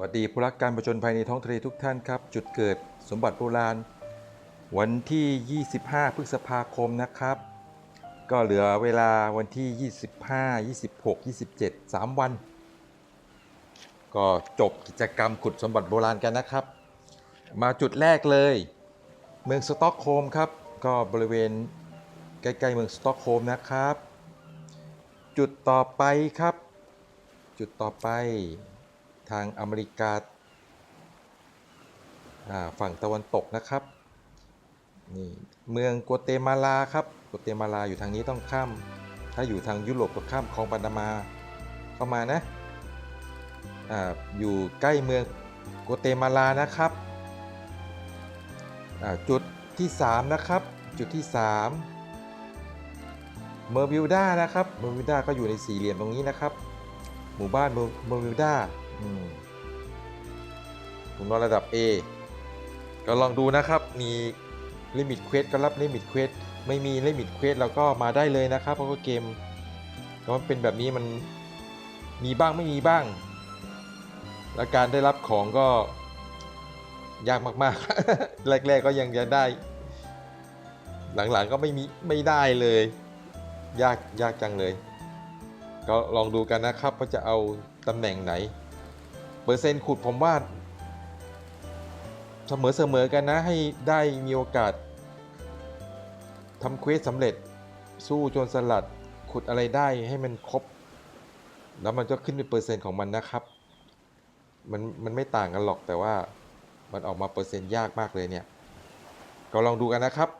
วัสดีผู้รักการประจนภัยในท้องทะเลทุกท่านครับ จุดเกิดสมบัติโบราณ วันที่ 25 พฤษภาคมนะครับ ก็เหลือเวลาวันที่ 25 26 27 3 วัน ก็จบกิจกรรมขุดสมบัติโบราณกันนะครับ มาจุดแรกเลย เมืองสต็อกโฮล์มครับ ก็บริเวณใกล้ๆเมืองสต็อกโฮล์มนะครับ จุดต่อไปครับ จุดต่อไป ทางอเมริกาฝั่งตะวันตกนะครับนี่เมืองกัวเตมาลาครับกัวเตมาลาอยู่ทางนี้ต้องข้าม ถ้าอยู่ทางยุโรปก็ข้ามคลองปานามาเข้ามานะอ่าอยู่ใกล้เมืองกัวเตมาลานะครับอ่าจุดที่ 3 นะครับ จุดที่ 3 เมอร์วิลดานะครับเมอร์วิลดาก็อยู่ในสี่เหลี่ยมตรงนี้นะครับ หมู่บ้านเมอร์เมอร์วิลดา อืมผมนอนระดับ A ก็ลองดูนะครับ มีลิมิตเควสก็รับลิมิตเควสไม่มีลิมิตเควสเราก็มาได้เลยนะครับ เพราะว่าเกมก็มันเป็นแบบนี้มันมีบ้างไม่มีบ้าง และการได้รับของก็ยากมากๆ แรก ๆ ก็ยังจะได้ หลังๆก็ไม่มีไม่ได้เลย ยากยากจังเลย ก็ลองดูกันนะครับว่าจะเอาตำแหน่งไหน เปอร์เซ็นต์ขุดผมว่าเสมอเสมอกันนะให้ได้มีโอกาสทำเควสสำเร็จสู้โจนสลัดขุดอะไรได้ให้มันครบ แล้วมันก็ขึ้นเป็นเปอร์เซ็นต์ของมันนะครับ มันมันไม่ต่างกันหรอกแต่ว่ามันออกมาเปอร์เซ็นต์ยากมากเลยเนี่ย ก็ลองดูกันนะครับ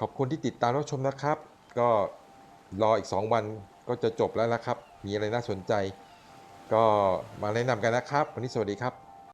ขอบคุณที่ติดตามรับชมนะครับ ก็รออีก 2 วันก็จะจบแล้วนะครับ มีอะไรน่าสนใจ ก็มาแนะนำกันนะครับ วันนี้สวัสดีครับ